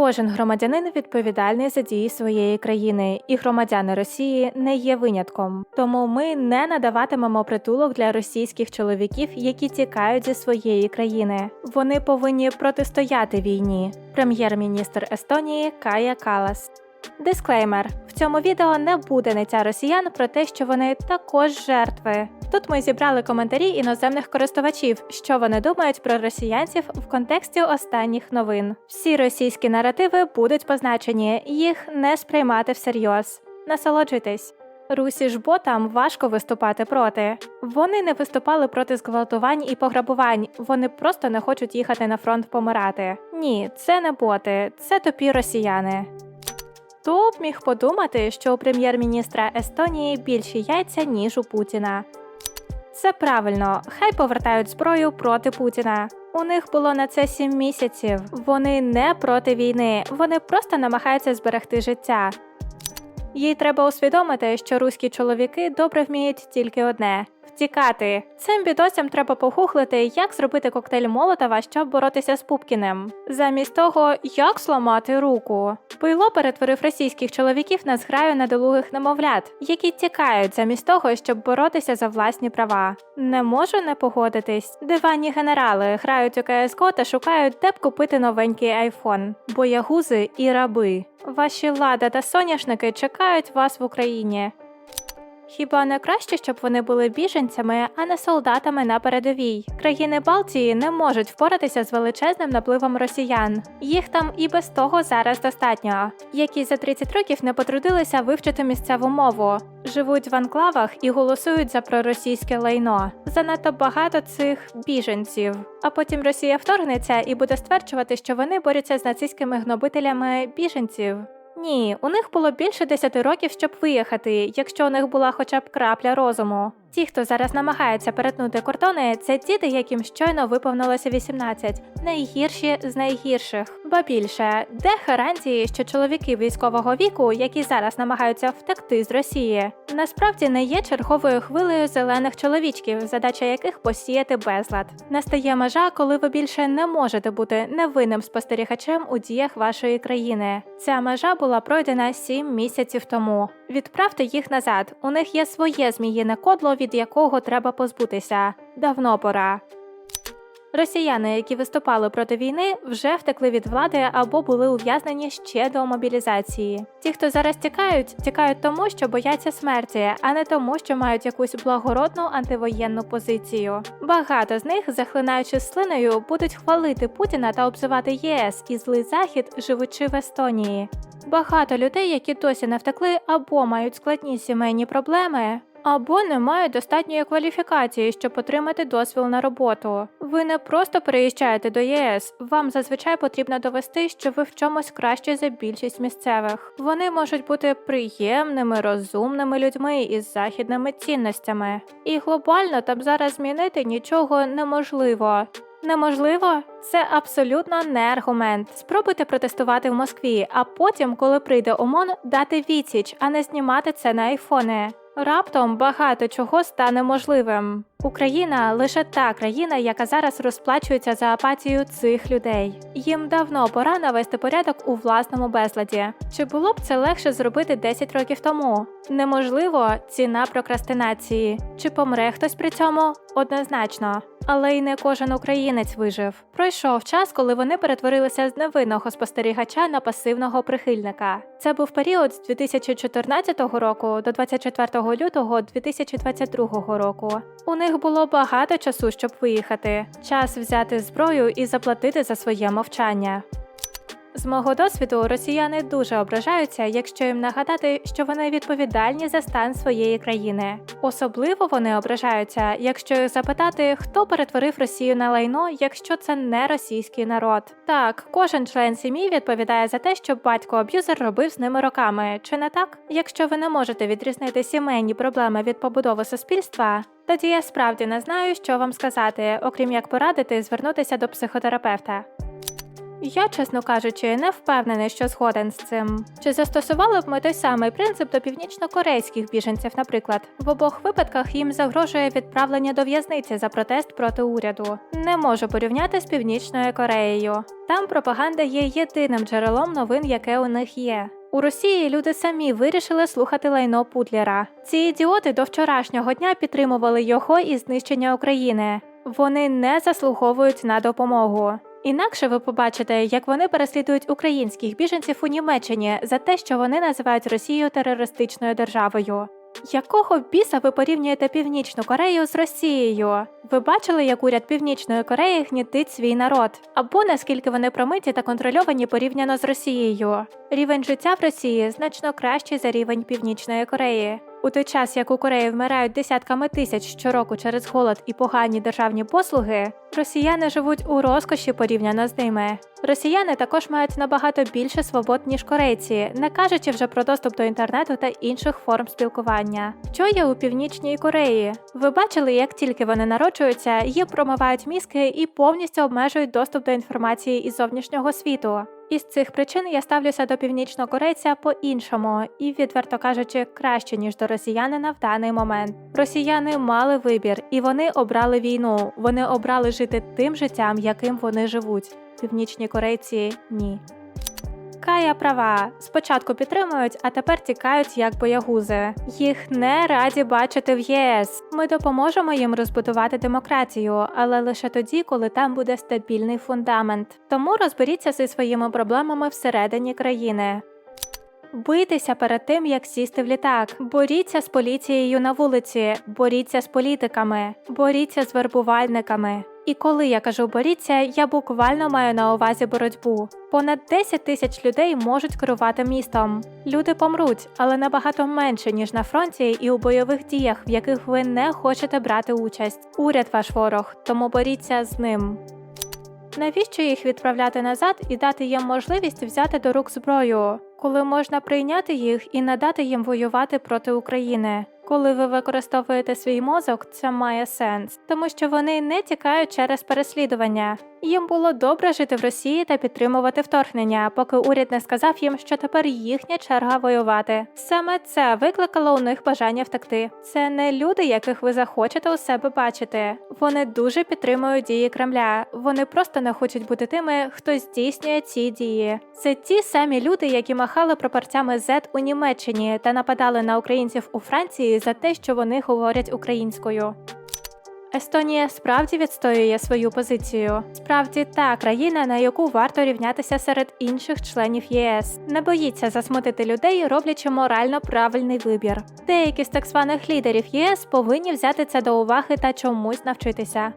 Кожен громадянин відповідальний за дії своєї країни, і громадяни Росії не є винятком. Тому ми не надаватимемо притулок для російських чоловіків, які тікають зі своєї країни. Вони повинні протистояти війні. Прем'єр-міністр Естонії Кая Калас. Дисклеймер: в цьому відео не буде ниття росіян про те, що вони також жертви. Тут ми зібрали коментарі іноземних користувачів, що вони думають про росіянців в контексті останніх новин. Всі російські наративи будуть позначені, їх не сприймати всерйоз. Насолоджуйтесь. Русі ж ботам важко виступати проти. Вони не виступали проти зґвалтувань і пограбувань. Вони просто не хочуть їхати на фронт помирати. Ні, це не боти, це тупі росіяни. Хто б міг подумати, що у прем'єр-міністра Естонії більші яйця, ніж у Путіна? Це правильно, хай повертають зброю проти Путіна. У них було на це сім місяців. Вони не проти війни, вони просто намагаються зберегти життя. Їй треба усвідомити, що руські чоловіки добре вміють тільки одне втікати. Цим бідосям треба погуглити, як зробити коктейль Молотова, щоб боротися з Пупкіним. Замість того, як зламати руку. Пило перетворив російських чоловіків на зграю недолугих немовлят, які тікають замість того, щоб боротися за власні права. Не можу не погодитись. Диванні генерали грають у CSGO та шукають, де б купити новенький айфон, боягузи і раби. Ваші лада та соняшники чекають вас в Україні. Хіба не краще, щоб вони були біженцями, а не солдатами на передовій? Країни Балтії не можуть впоратися з величезним напливом росіян. Їх там і без того зараз достатньо, які за 30 років не потрудилися вивчити місцеву мову, живуть в анклавах і голосують за проросійське лайно. Занадто багато цих біженців. А потім Росія вторгнеться і буде стверджувати, що вони борються з нацистськими гнобителями біженців. Ні, у них було більше 10 років, щоб виїхати, якщо у них була хоча б крапля розуму. Ті, хто зараз намагається перетнути кордони, це діти, яким щойно виповнилося 18, найгірші з найгірших. Ба більше, де гарантії, що чоловіки військового віку, які зараз намагаються втекти з Росії, насправді не є черговою хвилею зелених чоловічків, задача яких посіяти безлад. Настає межа, коли ви більше не можете бути невинним спостерігачем у діях вашої країни. Ця межа була пройдена 7 місяців тому. Відправте їх назад. У них є своє зміїне кодло, від якого треба позбутися. Давно пора. Росіяни, які виступали проти війни, вже втекли від влади або були ув'язнені ще до мобілізації. Ті, хто зараз тікають, тікають тому, що бояться смерті, а не тому, що мають якусь благородну антивоєнну позицію. Багато з них, захлинаючи слиною, будуть хвалити Путіна та обзивати ЄС і злий захід, живучи в Естонії. Багато людей, які досі не втекли або мають складні сімейні проблеми, або не мають достатньої кваліфікації, щоб отримати дозвіл на роботу. Ви не просто переїжджаєте до ЄС, вам зазвичай потрібно довести, що ви в чомусь краще за більшість місцевих. Вони можуть бути приємними, розумними людьми із західними цінностями. І глобально там зараз змінити нічого неможливо. Неможливо? Це абсолютно не аргумент. Спробуйте протестувати в Москві, а потім, коли прийде ОМОН, дати відсіч, а не знімати це на айфони. Раптом багато чого стане можливим. Україна лише та країна, яка зараз розплачується за апатію цих людей. Їм давно пора навести порядок у власному безладі. Чи було б це легше зробити 10 років тому? Неможливо ціна прокрастинації. Чи помре хтось при цьому? Однозначно. Але й не кожен українець вижив. Пройшов час, коли вони перетворилися з невинного спостерігача на пасивного прихильника. Це був період з 2014 року до 24 лютого 2022 року. У них було багато часу, щоб виїхати. Час взяти зброю і заплатити за своє мовчання. З мого досвіду, росіяни дуже ображаються, якщо їм нагадати, що вони відповідальні за стан своєї країни. Особливо вони ображаються, якщо їх запитати, хто перетворив Росію на лайно, якщо це не російський народ. Так, кожен член сім'ї відповідає за те, що батько аб'юзер робив з ними роками, чи не так? Якщо ви не можете відрізнити сімейні проблеми від побудови суспільства. Тоді я справді не знаю, що вам сказати, окрім як порадити звернутися до психотерапевта. Я, чесно кажучи, не впевнений, що згоден з цим. Чи застосували б ми той самий принцип до північно-корейських біженців, наприклад? В обох випадках їм загрожує відправлення до в'язниці за протест проти уряду. Не можу порівняти з Північною Кореєю. Там пропаганда є єдиним джерелом новин, яке у них є. У Росії люди самі вирішили слухати лайно Путлера. Ці ідіоти до вчорашнього дня підтримували його і знищення України. Вони не заслуговують на допомогу. Інакше ви побачите, як вони переслідують українських біженців у Німеччині за те, що вони називають Росію терористичною державою. Якого біса ви порівнюєте Північну Корею з Росією? Ви бачили, як уряд Північної Кореї гнітить свій народ, або наскільки вони промиті та контрольовані порівняно з Росією? Рівень життя в Росії значно кращий за рівень Північної Кореї. У той час, як у Кореї вмирають десятками тисяч щороку через голод і погані державні послуги, росіяни живуть у розкоші порівняно з ними. Росіяни також мають набагато більше свобод, ніж корейці, не кажучи вже про доступ до інтернету та інших форм спілкування. Що є у північній Кореї? Ви бачили, як тільки вони народжуються, їм промивають мізки і повністю обмежують доступ до інформації із зовнішнього світу. Із цих причин я ставлюся до північнокорейця по-іншому і, відверто кажучи, краще ніж до росіянина в даний момент. Росіяни мали вибір, і вони обрали війну. Вони обрали жити тим життям, яким вони живуть. Північні корейці ні. Кая права. Спочатку підтримують, а тепер тікають як боягузи. Їх не раді бачити в ЄС. Ми допоможемо їм розбудувати демократію, але лише тоді, коли там буде стабільний фундамент. Тому розберіться зі своїми проблемами всередині країни. Бийтеся перед тим, як сісти в літак. Боріться з поліцією на вулиці, боріться з політиками, боріться з вербувальниками. І коли я кажу боріться, я буквально маю на увазі боротьбу. Понад 10 тисяч людей можуть керувати містом. Люди помруть, але набагато менше ніж на фронті і у бойових діях, в яких ви не хочете брати участь. Уряд ваш ворог, тому боріться з ним. Навіщо їх відправляти назад і дати їм можливість взяти до рук зброю, коли можна прийняти їх і надати їм воювати проти України? Коли ви використовуєте свій мозок, це має сенс, тому що вони не тікають через переслідування. Їм було добре жити в Росії та підтримувати вторгнення, поки уряд не сказав їм, що тепер їхня черга воювати. Саме це викликало у них бажання втекти. Це не люди, яких ви захочете у себе бачити. Вони дуже підтримують дії Кремля. Вони просто не хочуть бути тими, хто здійснює ці дії. Це ті самі люди, які махали пропорцями Z у Німеччині та нападали на українців у Франції за те, що вони говорять українською. Естонія справді відстоює свою позицію. Справді та країна, на яку варто рівнятися серед інших членів ЄС, не боїться засмутити людей, роблячи морально правильний вибір. Деякі з так званих лідерів ЄС повинні взяти це до уваги та чомусь навчитися.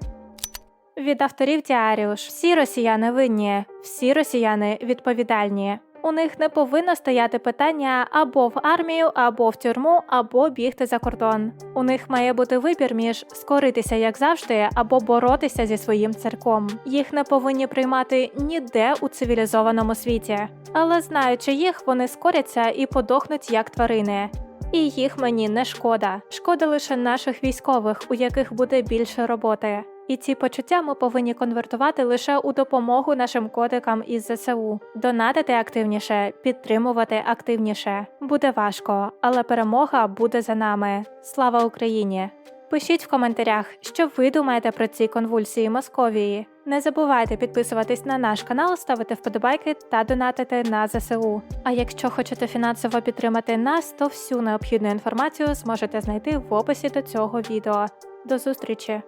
Від авторів Діаріуш всі росіяни винні, всі росіяни відповідальні. У них не повинно стояти питання або в армію, або в тюрму, або бігти за кордон. У них має бути вибір між скоритися як завжди, або боротися зі своїм церком. Їх не повинні приймати ніде у цивілізованому світі, але знаючи їх, вони скоряться і подохнуть як тварини. І їх мені не шкода. Шкода лише наших військових, у яких буде більше роботи. І ці почуття ми повинні конвертувати лише у допомогу нашим котикам із ЗСУ, донатити активніше, підтримувати активніше. Буде важко, але перемога буде за нами. Слава Україні! Пишіть в коментарях, що ви думаєте про ці конвульсії Московії. Не забувайте підписуватись на наш канал, ставити вподобайки та донатити на ЗСУ. А якщо хочете фінансово підтримати нас, то всю необхідну інформацію зможете знайти в описі до цього відео. До зустрічі!